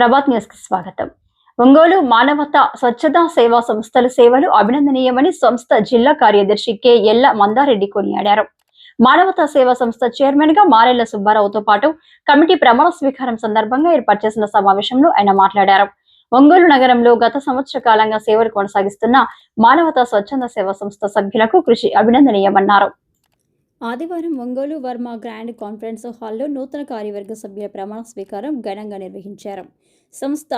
ప్రభాత్ న్యూస్కి స్వాగతం. ఒంగోలు మానవత స్వచ్ఛతా సేవా సంస్థల సేవలు అభినందనీయమని సంస్థ జిల్లా కార్యదర్శి కె. ఎల్ల మందారెడ్డి కొనియాడారు. మానవతా సేవా సంస్థ చైర్మన్గా మారెళ్ళ సుబ్బారావుతో పాటు కమిటీ ప్రమాణ స్వీకారం సందర్భంగా ఏర్పాటు చేసిన సమావేశంలో ఆయన మాట్లాడారు. ఒంగోలు నగరంలో గత సంవత్సర కాలంగా సేవలు కొనసాగిస్తున్న మానవతా స్వచ్ఛంద సేవా సంస్థ సభ్యులకు కృషి అభినందనీయమన్నారు. ఆదివారం ఒంగోలు వర్మ గ్రాండ్ కాన్ఫరెన్స్ హాల్లో నూతన కార్యవర్గ సభ్యుల ప్రమాణ స్వీకారం ఘనంగా నిర్వహించారు. సంస్థ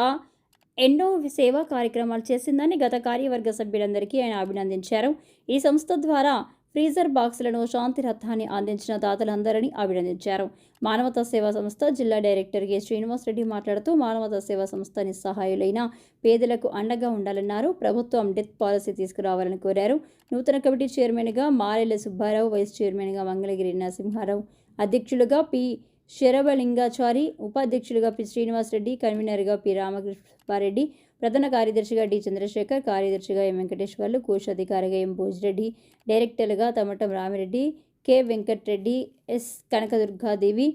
ఎన్నో సేవా కార్యక్రమాలు చేసిందని గత కార్యవర్గ సభ్యులందరికీ ఆయన అభినందించారు. ఈ సంస్థ ద్వారా ఫ్రీజర్ బాక్సులను శాంతి రథాన్ని అందించిన దాతలందరినీ అభినందించారు. మానవతా సేవా సంస్థ జిల్లా డైరెక్టర్ కె. శ్రీనివాస్ రెడ్డి మాట్లాడుతూ మానవతా సేవా సంస్థ నిస్సహాయులైన పేదలకు అండగా ఉండాలన్నారు. ప్రభుత్వం డెత్ పాలసీ తీసుకురావాలని కోరారు. నూతన కమిటీ చైర్మన్గా మారెల్ల సుబ్బారావు వైస్ చైర్మన్గా మంగళగిరి నరసింహారావు అధ్యక్షులుగా పి. శరభలింగాచారి ఉపాధ్యక్షులుగా పి. శ్రీనివాస్ రెడ్డి కన్వీనర్గా పి. రామకృష్ణారెడ్డి ప్రధాన కార్యదర్శిగా డి. చంద్రశేఖర్ కార్యదర్శిగా ఎం. వెంకటేశ్వర్లు కోశాధికారిగా M. Bhojireddy డైరెక్టర్లుగా Tamatam Ramireddy K. Venkatreddy S. Kanakadurgadevi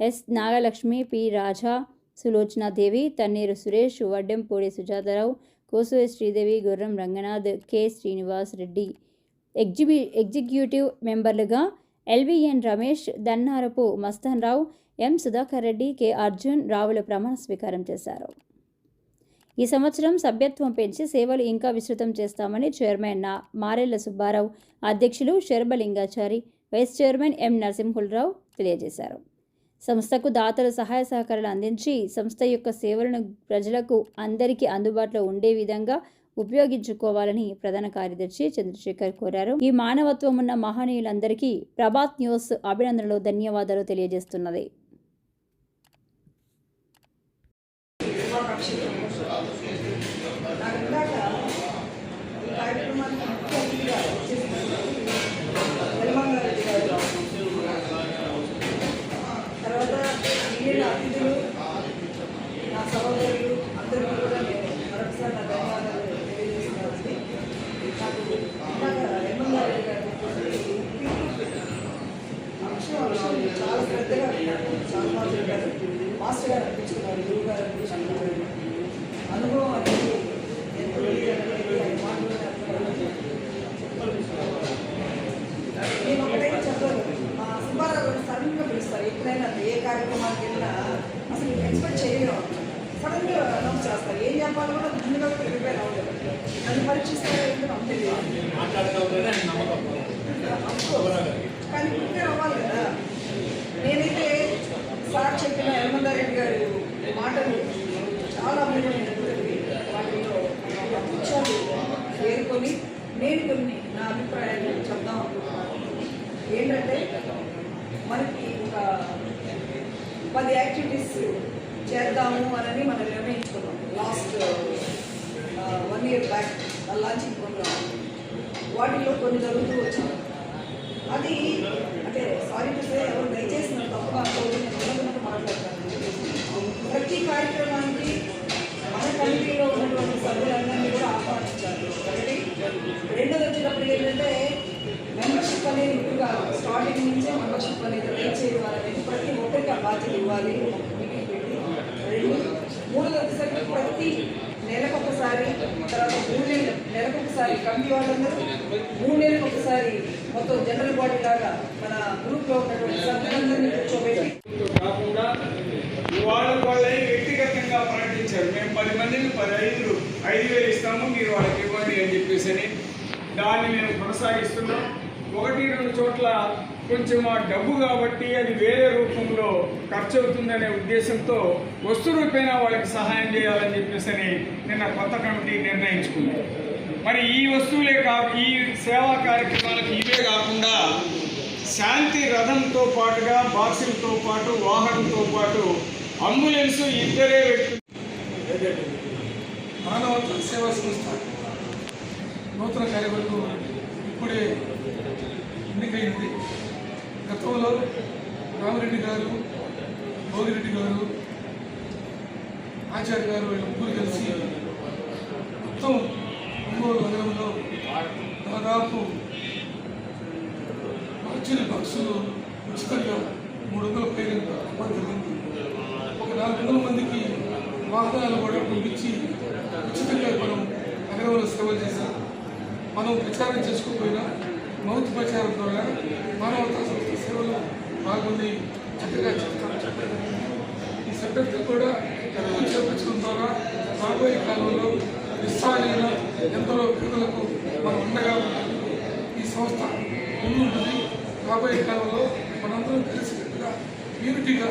S. Nagalakshmi P. Raja Sulochanadevi Tanneeru Suresh Vaddempudi Sujatharao Kosuri Sridevi Gurram Ranganath K. Srinivas Reddy ఎగ్జిబి executive మెంబర్లుగా LVN Ramesh Dannarapu Mastan Rao M. Sudhakar Reddy K. Arjun Ravula ప్రమాణ స్వీకారం చేశారు. ఈ సంవత్సరం సభ్యత్వం పెంచి సేవలు ఇంకా విస్తృతం చేస్తామని చైర్మన్ నా మారెళ్ళ సుబ్బారావు అధ్యక్షులు శర్బలింగాచారి వైస్ చైర్మన్ ఎం నరసింహులరావు తెలియజేశారు. సంస్థకు దాతలు సహాయ సహకారాలు అందించి సంస్థ యొక్క సేవలను ప్రజలకు అందరికీ అందుబాటులో ఉండే విధంగా ఉపయోగించుకోవాలని ప్రధాన కార్యదర్శి చంద్రశేఖర్ కోరారు. ఈ మానవత్వం ఉన్న మహనీయులందరికీ ప్రభాత్ న్యూస్ అభినందనలు ధన్యవాదాలు తెలియజేస్తున్నది నాకు ఇందాక ఈ కార్యక్రమానికి ముఖ్య అతిథిగా వచ్చేసినటువంటి గారు తర్వాత మిగిలిన అతిథులు నా సహోదరులు అందరికీ కూడా నేను మరొకసారి నా ధన్యవాదాలు తెలియజేస్తున్నానండి నాకు ఇందాక గారు అంశం అంశం చాలా శ్రద్ధగా చాలా మాస్టర్ గారు అనిపించుకున్నారు గురువు గారు అనిపించుకున్నారు అనుభవం అనేది ఎంతో తెలియదంటే ఆయన మాటలోనే అర్థమవుతుంది. నేను ఒకటే చెప్పాను మా సుబ్బారావు గారు సడన్గా పిలుస్తారు ఎప్పుడైనా ఏ కార్యక్రమానికి వెళ్ళినా అసలు ఎక్స్పెక్ట్ చేయలేము సడన్గా అనౌన్స్ చేస్తారు ఏం చెప్పాలో కూడా ముందుగా ప్రిపేర్ అవ్వలేదు నన్ను పరీక్షిస్తారో ఏంటో నాకు తెలియదు కానీ ప్రిపేర్ కదా నేనైతే సార్ చెప్పిన యలమందారెడ్డి గారి మాటలు చాలా అమూల్యమైనటువంటి వాటిలో అంశాలు చేరుకొని నేను కొన్ని నా అభిప్రాయాలు చెప్దాం అనుకుంటున్నాను. ఏంటంటే మనకి ఒక పది యాక్టివిటీస్ చేద్దాము అని మనం నిర్ణయించుకున్నాం. Last one year back launching programme వాటిలో కొన్ని జరుగుతూ వచ్చాయి. అది అంటే సారీ చూస్తే ఎవరు దయచేసి నాకు తప్పుగా అనుకోవద్దు నేను ఉన్నదన్నట్టు మాట్లాడతాను ప్రతి కార్యక్రమానికి మన కమిటీలో ఉన్నటువంటి సభ్యులందరినీ కూడా ఆహ్వానించాలి ఒకటి రెండోది వచ్చినప్పుడు ఏంటంటే మెంబర్షిప్ అనేది ఇప్పుడు స్టార్టింగ్ నుంచే మెంబర్షిప్ అనేది రేట్ చేయాలని ప్రతి ఒక్కరికి ఆ బాధ్యత ఇవ్వాలి మీటింగ్ పెట్టి. రెండు మూడోది వచ్చేసరికి ప్రతి నెలకు ఒకసారి తర్వాత మూడు నెలలు నెలకు ఒకసారి కమిటీ వాళ్ళందరూ మూడు నెలలకు ఒకసారి మొత్తం జనరల్ బాడీ లాగా మన గ్రూప్లో ఉన్నటువంటి సభ్యులందరినీ కూర్చోబెట్టి కాకుండా వాళ్ళని వ్యక్తిగతంగా ప్రకటించారు. మేము పది మందిని పది ఐదు ఐదు వేలు ఇస్తాము మీరు వాళ్ళకి ఇవ్వండి అని చెప్పేసి అని. దాన్ని మేము కొనసాగిస్తున్నాం. ఒకటి రెండు చోట్ల కొంచెం ఆ డబ్బు కాబట్టి అది వేరే రూపంలో ఖర్చు అవుతుందనే ఉద్దేశంతో వస్తు రూపేణ వాళ్ళకి సహాయం చేయాలని చెప్పేసి అని నిన్న కొత్త కమిటీ నిర్ణయించుకుంది. మరి ఈ వస్తువులే కాదు ఈ సేవా కార్యక్రమాలకు ఇవే కాకుండా శాంతి రథంతో పాటుగా బాక్సులతో పాటు వాహనంతో పాటు అంబులెన్స్ ఇద్దరే వ్యక్తులు మానవత్వ సేవా సంస్థ నూతన కార్యవర్గం ఇప్పుడే ఎన్నికైంది. గతంలో రామరెడ్డి గారు భోగిరెడ్డి గారు ఆచార్య గారు వీళ్ళ ముగ్గురు కలిసి మొత్తం ఒంగోలు నగరంలో దాదాపు మార్చిని బాక్సులు ఉచితంగా మూడు వందల పైన జరిగింది. ఒక నాలుగు వందల మందికి వాహనాలు కూడా పంపించి ఉచితంగా మనం నగరంలో సేవ చేశాం మనం ప్రచారం చేసుకోకపోయినా మౌతిపచారం ప్రచారం ద్వారా మానవతా సంస్థ సేవలు పాల్గొని చక్కగా చెప్తారు ఈ సెక్రటరీ కూడా చేపించడం ద్వారా రాబోయే కాలంలో నిస్సారైన ఎందరో పేదలకు మనం ఉండగా ఈ సంస్థ ముందుంటుంది. రాబోయే కాలంలో మనందరం కలిసికట్టుగా యూనిటీగా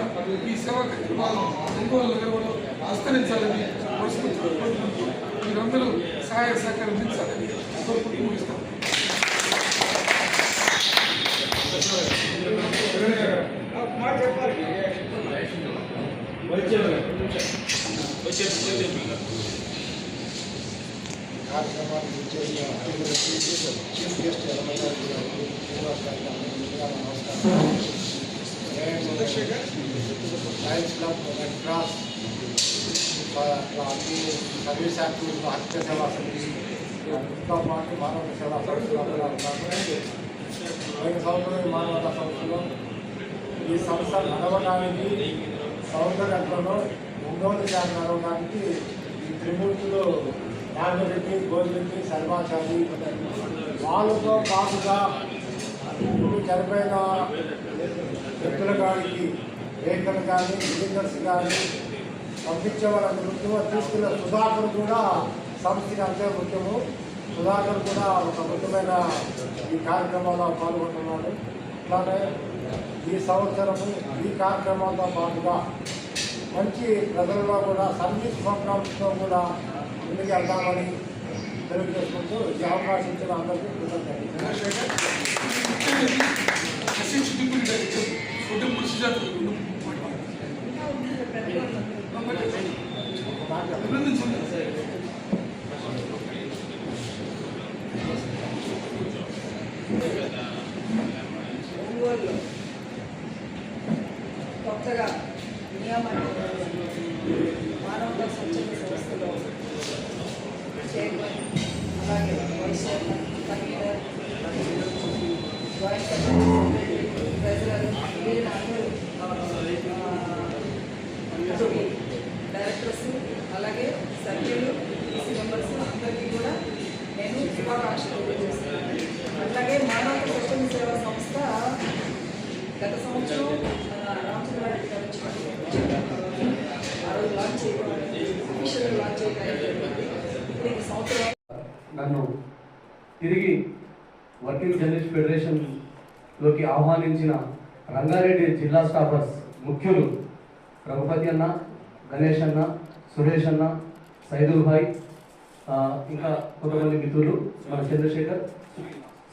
ఈ సేవా కార్యక్రమాలు ఒంగోలు నగరంలో విస్తరించాలని మనస్ఫూర్తిగా కోరుకుంటూ మీరందరూ సహాయ సహకారం అందించాలని కోరుకుంటూ ముగిస్తాను మాట చెప్పాలి కార్యక్రమాన్ని ఇచ్చేసిన చీఫ్ గెస్ట్ ఎలమెంటరీ శ్రీనివాస్ గారికి అందరికీ ముందుగా నా నమస్కారం నేను లయన్స్ క్లబ్ రెడ్ క్రాస్ అన్ని సర్వీస్ యాక్టివిటీలో హత్య సేవా సమితి వీటితో పాటు మానవ సేవా సంస్థలో కూడా సంవత్సరాలు పోయిన సంవత్సరం ఈ సంస్థలో ఈ సంస్థ నడవడానికి సౌందర్యంలో ముందోటి జాతి నడవడానికి ఈ త్రిమూర్తులు నాగరెడ్డి గోల్రెడ్డి శర్మాచారి వాళ్ళతో పాటుగా ఇప్పుడు చనిపోయిన వ్యక్తుల గారికి రేఖలు కానీ బిజినెస్ కానీ పంపించే వాళ్ళ ముఖ్యంగా తీసుకున్న సుధాకర్ కూడా సంస్థకి అంతే ముఖ్యము. సుధాకర్ కూడా ఒక ముఖ్యమైన ఈ కార్యక్రమంలో పాల్గొంటున్నాడు. అలానే ఈ సంవత్సరము ఈ కార్యక్రమాలతో పాటుగా మంచి ప్రజలలో కూడా సర్వీస్ ప్రోగ్రామ్స్తో కూడా ముందుకు వెళ్దామని తెలియజేసుకుంటూ ఈ అవకాశం ఇచ్చిన అందరికీ కృతజ్ఞతలు Chandrasekhar SH deputy director food procedure అభినందించండి ఒంగోలులో కొత్తగా నియామకం మానవ స్వచ్ఛంద సంస్థలో చైర్మన్ అలాగే vice chairman convener joint secretary treasurer వీరిని అందరూ ఆ, డైరెక్టర్స్ అలాగే సభ్యులు ఈసీ మెంబర్స్ అందరికీ కూడా నేను శుభాకాంక్షలు తెలియజేస్తున్నాను అట్లాగే మానవ స్వచ్ఛంద సేవా సంస్థ గత సంవత్సరం రామచంద్రారెడ్డి గారు ఆ రోజు లాంచ్ చేయడం లాంచ్ చేయడం ఇప్పుడు ఈ సంవత్సరం నన్ను తిరిగి వర్కింగ్ జర్నలిస్ట్ ఫెడరేషన్ లోకి ఆహ్వానించిన రంగారెడ్డి జిల్లా స్టాఫర్స్ ముఖ్యులు రఘుపతి అన్న గణేష్ అన్న సురేష్ అన్న సైదుల్ భాయ్ ఇంకా కొంతమంది మిత్రులు మన చంద్రశేఖర్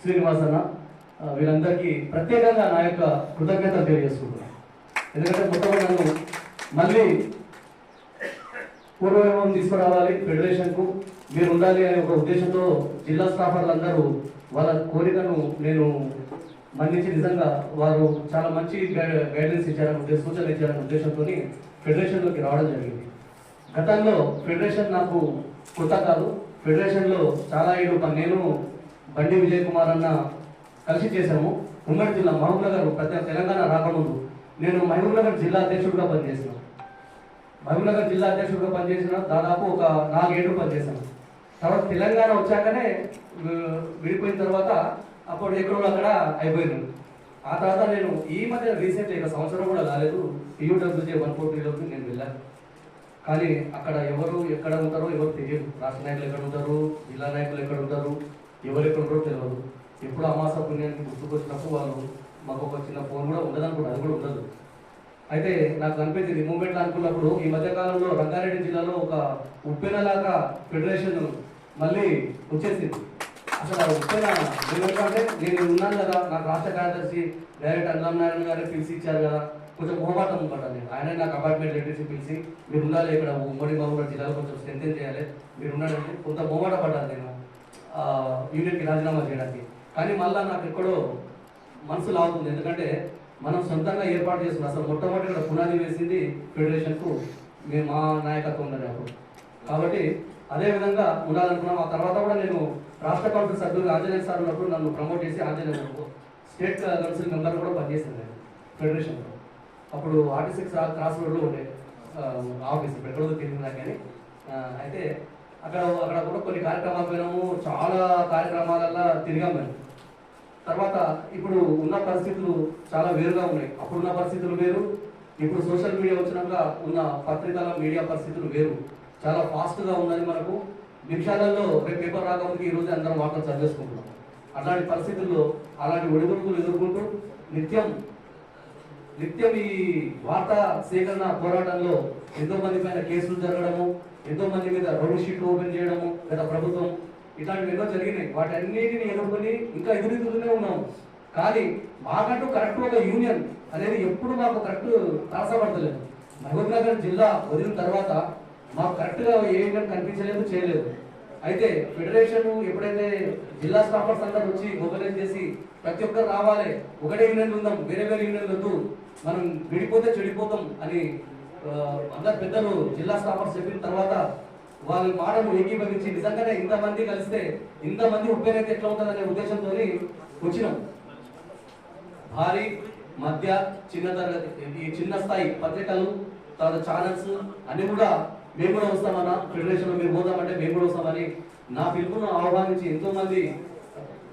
శ్రీనివాస్ అన్న వీళ్ళందరికీ ప్రత్యేకంగా నా యొక్క కృతజ్ఞతలు తెలియజేసుకుంటున్నాను. ఎందుకంటే మొత్తం నన్ను మళ్ళీ పూర్వవైభవం తీసుకురావాలి ఫెడరేషన్కు మీరు ఉండాలి అనే ఒక ఉద్దేశంతో జిల్లా స్టాఫర్లందరూ వాళ్ళ కోరికను నేను మన్నించి నిజంగా వారు చాలా మంచి గైడెన్స్ ఇచ్చారని ఉద్దేశం సూచనలు ఇచ్చారనే ఉద్దేశంతో ఫెడరేషన్లోకి రావడం జరిగింది. గతంలో ఫెడరేషన్ నాకు కొత్త కాదు ఫెడరేషన్లో చాలా ఏడు నేను బండి విజయ్ కుమార్ అన్న కలిసి చేశాము. ఉమ్మడి జిల్లా మహబూబ్ నగర్ ప్రతి తెలంగాణ రాకముందు నేను మహబూబ్ నగర్ జిల్లా అధ్యక్షుడిగా పనిచేసిన మహబూబ్నగర్ జిల్లా అధ్యక్షుడిగా పనిచేసిన దాదాపు ఒక నాలుగేళ్ళు పనిచేశాను. తర్వాత తెలంగాణ వచ్చాకనే విడిపోయిన తర్వాత అప్పుడు ఎక్కడో అక్కడ అయిపోయాను ఆ తర్వాత నేను ఈ మధ్య రీసెంట్ ఇక సంవత్సరం కూడా కాలేదు యూడబ్ల్యూజే వన్ ఫోర్ నేను వెళ్ళాను. కానీ అక్కడ ఎవరు ఎక్కడ ఉంటారో ఎవరు తెలియదు. రాష్ట్ర నాయకులు ఎక్కడ ఉంటారు? జిల్లా నాయకులు ఎక్కడ ఉంటారు? ఎవరు ఎక్కడ ఉంటారో తెలియదు. ఎప్పుడు అమాస పుణ్యానికి గుర్తుకొచ్చినప్పుడు వాళ్ళు మాకు ఒక చిన్న ఫోన్ కూడా ఉండదు అనుకుంటా అది కూడా ఉండదు. అయితే నాకు అనిపించింది మూమెంట్ అనుకున్నప్పుడు ఈ మధ్యకాలంలో రంగారెడ్డి జిల్లాలో ఒక ఉప్పెనలాగా ఫెడరేషన్ మళ్ళీ వచ్చేసింది. అసలు ఆ నేను ఎందుకంటే నేను ఉన్నాను కదా నాకు రాష్ట్ర కార్యదర్శి డైరెక్ట్ అన్నం నారాయణ గారే పిలిచి ఇచ్చారు కదా కొంచెం మోహమాటం పడ్డాను నేను. ఆయన నాకు అపార్ట్మెంట్ లెటర్స్ పిలిచి మీరు ఉండాలి ఇక్కడ ఉమ్మడి మహబూబ్ జిల్లాలో కొంచెం స్ట్రెంగ్ చేయాలి మీరు ఉండాలంటే కొంత మోహమాట పడ్డాను నేను యూనిట్కి రాజీనామా చేయడానికి. కానీ మళ్ళీ నాకు ఎక్కడో మనసు లాగుతుంది ఎందుకంటే మనం సొంతంగా ఏర్పాటు చేసుకున్నాం అసలు మొట్టమొదటి ఇక్కడ పునాది వేసింది ఫెడరేషన్కు మేము మా నాయకత్వం ఉన్నది అప్పుడు. కాబట్టి అదే విధంగా ఉండాలనుకున్నాం. ఆ తర్వాత కూడా నేను రాష్ట్ర కౌన్సిల్ సభ్యులు ఆంజనేయ సార్ ఉన్నప్పుడు నన్ను ప్రమోట్ చేసి ఆంజనేయ స్టేట్ కౌన్సిల్ మెంబర్ కూడా పనిచేసింది నేను ఫెడరేషన్లో. అప్పుడు ఆర్టీసీ క్రాస్ రోడ్లో ఉండే ఆఫీస్ పెట్రోల్ ఎక్కడో తెలియదు నాకు కానీ అయితే అక్కడ అక్కడ కూడా కొన్ని కార్యక్రమాలు పోయినాము చాలా కార్యక్రమాలల్లో తిరిగాం మేము. తర్వాత ఇప్పుడు ఉన్న పరిస్థితులు చాలా వేరుగా ఉన్నాయి. అప్పుడున్న పరిస్థితులు వేరు. ఇప్పుడు సోషల్ మీడియా వచ్చినాక ఉన్న పత్రికల మీడియా పరిస్థితులు వేరు. చాలా ఫాస్ట్గా ఉన్నది మనకు నిమిషాలలో రేపు పేపర్ రాకముందుకు ఈరోజు అందరం వార్తలు చదివేసుకుంటున్నాం అలాంటి పరిస్థితుల్లో అలాంటి ఒడిదుడుకులు ఎదుర్కొంటూ నిత్యం నిత్యం ఈ వార్తా సేకరణ పోరాటంలో ఎంతో మంది పైన కేసులు జరగడము ఎంతో మంది మీద రోడ్ షీట్ ఓపెన్ చేయడము లేదా ప్రభుత్వం ఇట్లాంటివి ఎన్నో జరిగినాయి. వాటన్నిటిని ఎదుర్కొని ఇంకా ఎదురెదురుతూనే ఉన్నాము. కానీ మాకంటూ కరెక్ట్ ఒక యూనియన్ అనేది ఎప్పుడు మాకు కరెక్ట్ తారసపడతలేదు. మహబూబ్ నగర్ జిల్లా వదిలిన తర్వాత మాకు కరెక్ట్గా ఏ యూనియన్ కనిపించలేదు చేయలేదు. అయితే ఫెడరేషన్ ఎప్పుడైతే జిల్లా స్టాఫర్స్ అందరూ వచ్చి మొబైలైజ్ చేసి ప్రతి ఒక్కరు రావాలి ఒకటే యూనియన్ ఉందాం వేరే వేరే యూనియన్ వద్దు మనం విడిపోతే చెడిపోతాం అని అందరు పెద్దలు జిల్లా స్టాఫర్స్ చెప్పిన తర్వాత వాళ్ళ మాటను ఏకీభవించి నిజంగానే ఇంతమంది కలిస్తే ఇంతమంది ఉపయోగం ఎట్లా ఉంటుందనే ఉద్దేశంతో వచ్చినాం. భారీ మధ్య చిన్న తరగతి ఈ చిన్న స్థాయి పత్రికలు తర్వాత ఛానల్స్ అన్ని కూడా మేము కూడా వస్తామన్నా. ఫెడరేషన్లో మీరు పోదామంటే మేము కూడా వస్తామని నా పిలుపును ఆహ్వానించి ఎంతో మంది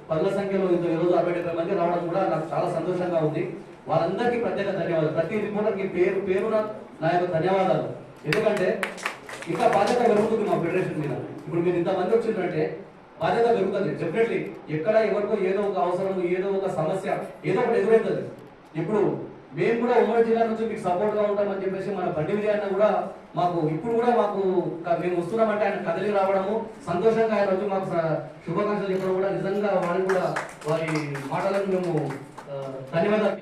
పదుల సంఖ్యలో ఇంత ఈరోజు అరవై డెబ్బై మంది రావడం కూడా నాకు చాలా సంతోషంగా ఉంది. వాళ్ళందరికీ ప్రత్యేక ధన్యవాదాలు. ప్రతి రిపోర్టర్కి పేరు పేరున నా యొక్క ధన్యవాదాలు. ఎందుకంటే ఇంకా బాధ్యత పెరుగుతుంది మా ఫెడరేషన్ మీద. ఇప్పుడు మీరు ఇంతమంది వచ్చిందంటే బాధ్యత పెరుగుతుంది. డెఫినెట్లీ ఎక్కడ ఎవరికో ఏదో ఒక అవసరం ఏదో ఒక సమస్య ఏదో ఒకటి ఎదురవుతుంది ఇప్పుడు మేము కూడా ఉమ్మడి జిల్లా నుంచి మీకు సపోర్ట్గా ఉంటామని చెప్పేసి మన బండి విజయ కూడా మాకు ఇప్పుడు కూడా మాకు మేము వస్తున్నామంటే ఆయన కదిలి రావడము సంతోషంగా ఆయన వచ్చి మాకు శుభాకాంక్షలు చెప్పడం కూడా నిజంగా వారికి కూడా వారి మాటలకు మేము ధన్యవాదాలు.